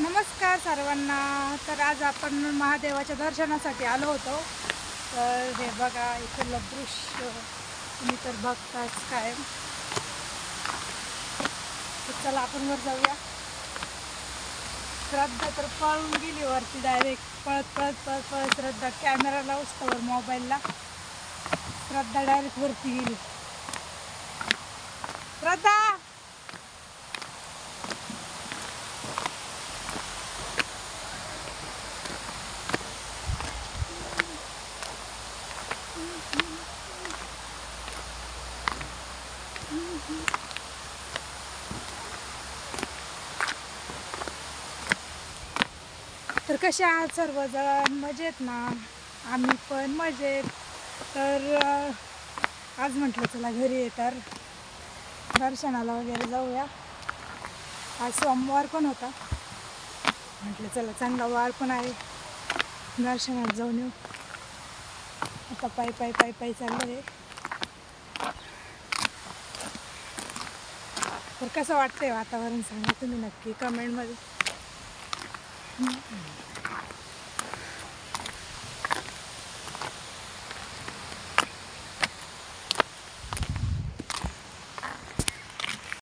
नमस्कार सर्वांना. तर आज आपण महादेवाच्या दर्शनासाठी आलो होतो. तर हे बघा इकडलं दृश्य. तुम्ही तर बघताच काय. चला आपण वर जाऊया. श्रद्धा तर पळून गेली वरती डायरेक्ट पळत पळत पळत पळत श्रद्धा कॅमेरा लावूच वर मोबाईलला श्रद्धा डायरेक्ट वरती गेली श्रद्धा तर कसे आहात सर्वजण? मजेत ना? आम्ही पण मजेत. तर आज म्हटलं चला घरी ये तर. दर्शनाला वगैरे जाऊया. आज सोमवार पण होता. म्हटलं चला चांगला वार पण आहे. दर्शनात जाऊन येऊ. आता पायी पायी पायी पायी चाललं आहे तर कसं वाटतंय वातावरण सांगा तुम्ही नक्की कमेंटमध्ये